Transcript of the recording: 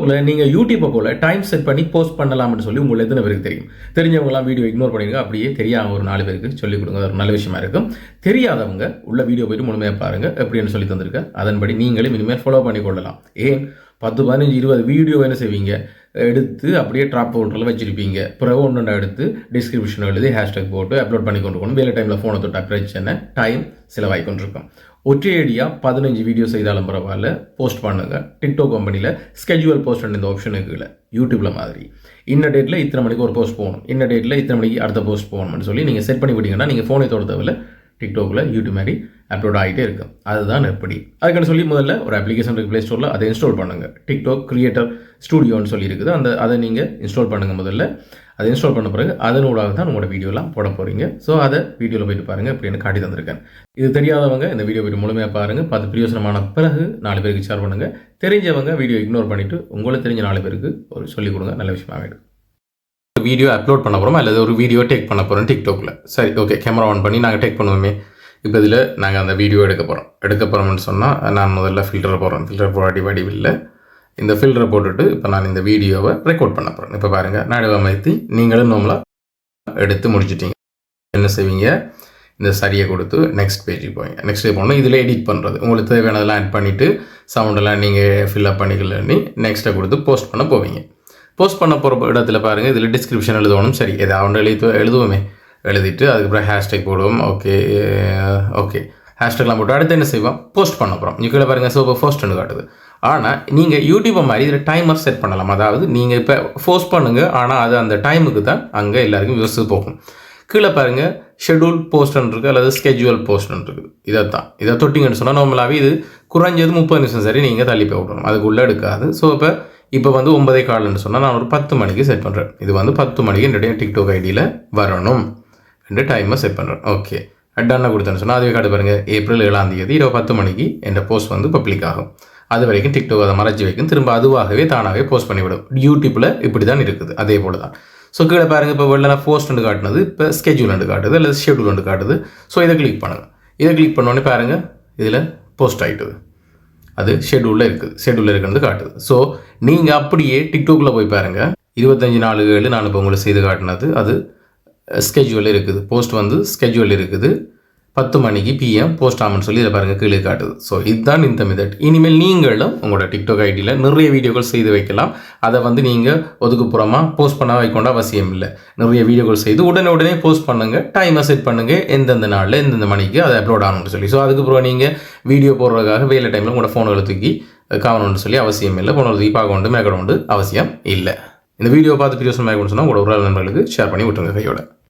உங்களை நீங்கள் யூடியூப்பை போல் டைம் செட் பண்ணி போஸ்ட் பண்ணலாம்னு சொல்லி உங்களுக்கு எத்தனை பேருக்கு தெரியும்? தெரிஞ்சவங்களாம் வீடியோ இக்னோர் பண்ணிடுங்க. அப்படியே தெரியாமல் ஒரு நாலு பேருக்கு சொல்லிக் கொடுங்க. ஒரு நல்ல விஷயமா இருக்கும். தெரியாதவங்க உள்ள வீடியோ போயிட்டு முழுமையாக பாருங்கள் எப்படின்னு சொல்லி தந்திருக்கேன் அதன்படி நீங்களும் இனிமேல் ஃபாலோ பண்ணி கொள்ளலாம். ஏன்? பத்து பதினஞ்சு இருபது வீடியோ என்ன செய்வீங்க? எடுத்து அப்படியே ட்ராப் பவுண்டரில் வச்சுருப்பீங்க. பிறகு ஒன்று எடுத்து டிஸ்கிரிப்ஷன் எழுதி ஹேஷ்டேக் போட்டு அப்லோட் பண்ணி கொண்டு போகணும். வேலை டைமில் ஃபோனை தொட்டா பிரச்சனை டைம் செலவாகி கொண்டிருக்கும். ஒற்றையடியாக பதினஞ்சு வீடியோ செய்தாலும் பரவாயில்ல. போஸ்ட் பண்ணுங்கள் டிக்டாக் கம்பெனியில் ஸ்கெட்யூல் போஸ்ட் இந்த ஆப்ஷனுக்கு இல்லை? யூடியூப்ல மாதிரி. இன்ன டேட்டில் இத்தனை மணிக்கு ஒரு போஸ்ட் போகணும். இன்ன டேட்டில் இத்தனை மணிக்கு அடுத்த போஸ்ட் போகணும்னு சொல்லி நீங்கள் செட் பண்ணி விட்டீங்கன்னா நீங்கள் ஃபோனை தொட தேவையில்ல டிக்டாக்ல யூடியூப் மாதிரி அப்லோட் ஆகிட்டே இருக்கும் அதுதான் எப்படி? அதுக்கான சொல்லி முதல்ல ஒரு அப்ளிகேஷன் இருக்கு ப்ளே ஸ்டோரில் அதை இன்ஸ்டால் பண்ணுங்க. டிக்டாக் கிரியேட்டர் ஸ்டூடியோன்னு சொல்லி இருக்குது. அந்த அதை நீங்கள் இன்ஸ்டால் பண்ணுங்க முதல்ல. அதை இன்ஸ்டால் பண்ண பிறகு அதனூடாக தான் உங்களோட வீடியோலாம் போட போகிறீங்க ஸோ அதை வீடியோவில் போயிட்டு பாருங்கள் அப்படின்னு காட்டி தந்திருக்கேன். இது தெரியாதவங்க இந்த வீடியோ போய்ட்டு முழுமையாக பாருங்கள் பார்த்து பிரயோசனமான பிறகு நாலு பேருக்கு ஷேர் பண்ணுங்கள் தெரிஞ்சவங்க வீடியோ இக்னோர் பண்ணிவிட்டு உங்களுக்கு தெரிஞ்ச நாலு பேருக்கு ஒரு சொல்லிக் கொடுங்க. நல்ல விஷயமாக ஆகிடும் வீடியோ அப்லோட் பண்ண போகிறோமா அல்லது ஒரு வீடியோ டேக் பண்ண போகிறோம் டிக்டாக்ல சரி ஓகே கேமரா ஆன் பண்ணி நாங்கள் டேக் பண்ணுவோமே. இப்போ இதில் நாங்கள் அந்த வீடியோ எடுக்க போகிறோம் எடுக்க போகிறோம்னு சொன்னால் நான் முதல்ல ஃபில்டர் போகிறோம் ஃபில்டர் போராடி வடிவில் இந்த ஃபில்டரை போட்டுட்டு இப்போ நான் இந்த வீடியோவை ரெக்கார்ட் பண்ண போகிறேன் இப்போ பாருங்கள் நடுவமைத்து நீங்களும் நம்மளாக எடுத்து முடிச்சிட்டிங்க. என்ன செய்வீங்க? இந்த சரியை கொடுத்து நெக்ஸ்ட் பேஜுக்கு போவீங்க. நெக்ஸ்ட் போனால் இதில் எடிட் பண்ணுறது உங்களுக்கு தேவையானதெல்லாம் ஆட் பண்ணிவிட்டு சவுண்டெல்லாம் நீங்கள் ஃபில்அப் பண்ணிக்கலன்னு நெக்ஸ்ட்டை கொடுத்து போஸ்ட் பண்ண போவீங்க. போஸ்ட் பண்ண போகிற இடத்துல பாருங்கள் இதில் டிஸ்கிரிப்ஷன் எழுதணும். சரி ஏதாவது எழுதி எழுதுவோமே. எழுதிட்டு அதுக்கப்புறம் ஹேஷ்டேக் போடுவோம். ஓகே ஓகே ஹேஷ்டேக்லாம் போட்டு அடுத்து என்ன செய்வோம்? போஸ்ட் பண்ண போகிறோம் இங்கே கீழே பாருங்கள் சோப்பை போஸ்ட்னு காட்டுது. ஆனால் நீங்கள் யூடியூப்பை மாதிரி இதில் டைமர் செட் பண்ணலாம். அதாவது நீங்கள் இப்போ போஸ்ட் பண்ணுங்கள் ஆனால் அது அந்த டைமுக்கு தான் அங்கே எல்லாருக்கும் விவசாய போகும். கீழே பாருங்கள் ஷெட்யூல் போஸ்ட்னு இருக்குது அல்லது ஸ்கெட்யூல் போஸ்ட்னு இருக்குது. இதை தான் இதை தொட்டிங்கன்னு சொன்னால் நார்மலாகவே இது குறைஞ்சது முப்பது நிமிஷம் சரி நீங்கள் தள்ளி போய் விடணும். அதுக்குள்ளே எடுக்காது. ஸோ இப்போ இப்போ வந்து ஒன்பதே கால்னு சொன்னால் நான் ஒரு பத்து மணிக்கு செட் பண்ணுறேன் இது வந்து பத்து மணிக்கு என்னுடைய டிக்டாக் ஐடியில் வரணும். ரெண்டு டைமை செட் பண்ணுறேன் ஓகே டன்னை கொடுத்தேன்னு சொன்னால் அதுவே காட்டு பாருங்கள் ஏப்ரல் ஏழாம் தேதி இரவு பத்து மணிக்கு என் போஸ்ட் வந்து பப்ளிக் ஆகும். அது வரைக்கும் டிக்டாக் அதை மறைச்சி வைக்கும். திரும்ப அதுவாகவே தானாகவே போஸ்ட் பண்ணிவிடும். யூடியூப்பில் இப்படி தான் இருக்குது. அதே போல தான் ஸோ கீழே பாருங்கள் இப்போ வெளில போஸ்ட் காட்டுனது. இப்போ ஸ்கெட்யூல் காட்டுது அல்லது ஷெட்யூல் காட்டுது. ஸோ இதை கிளிக் பண்ணுங்கள் இதை கிளிக் பண்ணோடனே பாருங்கள் இதில் போஸ்ட் ஆகிட்டுது அது ஷெட்யூலில் இருக்குது. ஷெட்யூலில் இருக்கிறது காட்டுது. ஸோ நீங்கள் அப்படியே டிக்டாக்ல போய் பாருங்கள் இருபத்தஞ்சி நாலு ஏழு நான் இப்போ உங்களுக்கு செய்து காட்டினது. அது ஸ்கெட்யூல் இருக்குது. போஸ்ட் வந்து ஸ்கெட்யூல் இருக்குது. பத்து மணிக்கு பிஎம் போஸ்ட் ஆமன்னு சொல்லி இதை பாருங்கள் கீழே காட்டுது. ஸோ இதுதான் இந்த மெத்தட் இனிமேல் நீங்களும் உங்களோட டிக்டாக் ஐடியில் நிறைய வீடியோக்கள் செய்து வைக்கலாம். அதை வந்து நீங்கள் ஒதுக்குப்புறமாக போஸ்ட் பண்ண வைக்கொண்ட அவசியம் இல்லை. நிறைய வீடியோக்கள் செய்து உடனே உடனே போஸ்ட் பண்ணுங்கள் டைமை செட் பண்ணுங்கள் எந்தெந்த நாளில் எந்தெந்த மணிக்கு அதை அப்லோட் ஆகணும்னு சொல்லி. ஸோ அதுக்கப்புறம் நீங்கள் வீடியோ போடுறதுக்காக வேலை டைமில் உங்களோட ஃபோன்களை தூக்கி காணணும்னு சொல்லி அவசியம் இல்லை. ஃபோனை தூக்கி பார்க்க வேண்டும் மேற்கொண்டு அவசியம் இல்லை. இந்த வீடியோ பார்த்து பிரியோசனமாக சொன்னால் உங்களோட உறவு நண்பர்களுக்கு ஷேர் பண்ணி விட்டுருங்க கையோட.